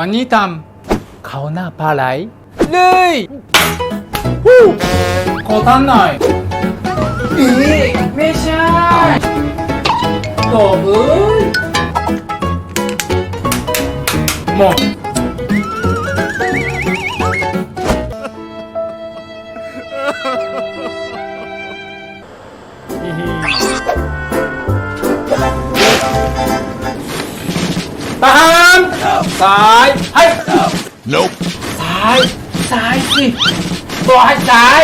วันนี้ทำข้าวหน้าปลาไหลเลยฮู้ขอทานหน่อยอีไม่ใช่โตเอ้ยหมดทหาร ซ้ายให้ Nope. ซ้าย ซ้ายสิบอกให้ซ้าย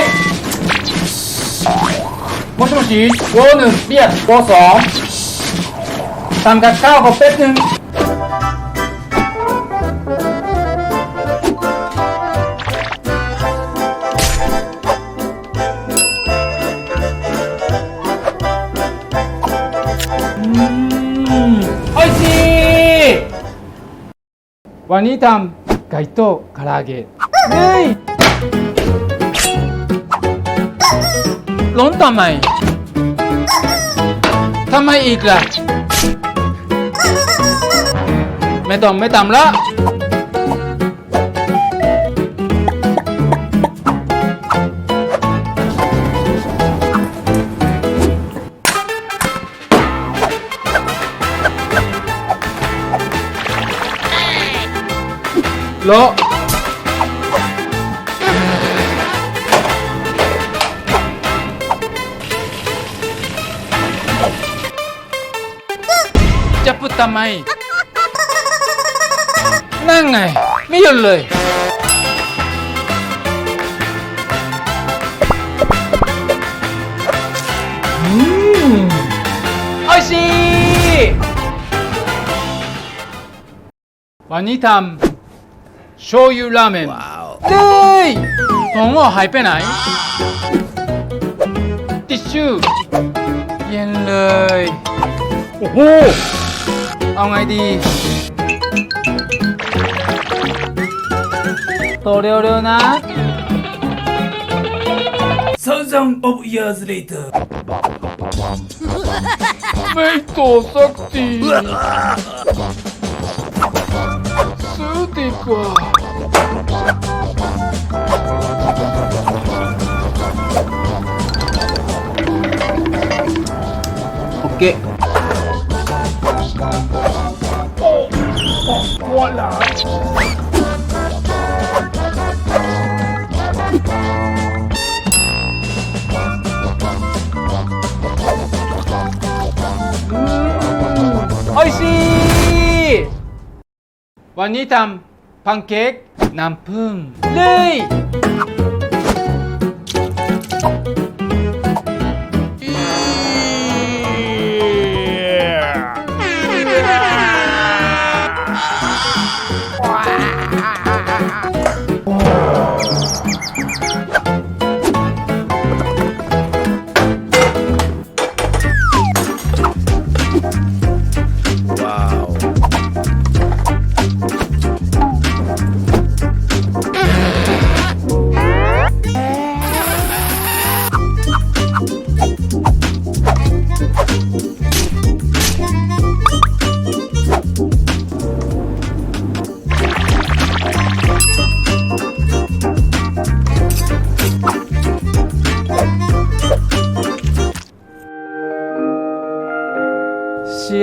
มชมชีโวหนึ่งเปียกโวสองทำกับข้าวกับเป็ดหนึ่งอืมโอ้ยสิ วันนี้ทำไก่โต้คาราเกะเฮ้ยร้อนทำไมทำไมอีกล่ะ ไม่ต้องไม่ทำละ โละจะพูดทำไม นั่งไง ไม่หยุดเลย อืมโอ้ยสิวันนี้ทำ โชยุราเมนเลยของอะหายไปไหนทิชชู่เย็นเลย โอ้โห เอาไงดี โตเร็วๆนะ Thousand of years later ไม่โตสักทีซื้อีกว่า โอเคโอ้โอ้ว่อ้ยสิวันนี้ทำ พังเค้กน้ำผึ้งเลย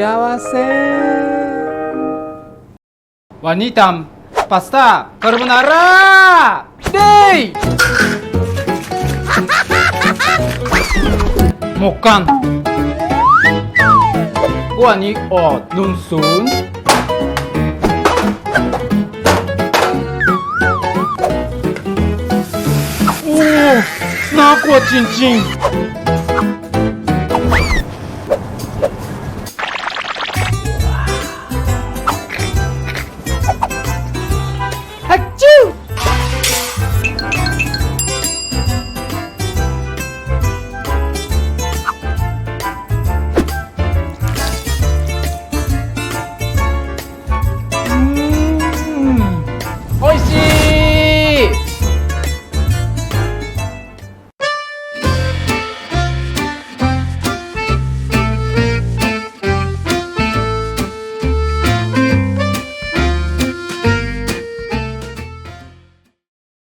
幸せวันนี้ทำพาสต้าคาโบนาร่าเด้หมกกั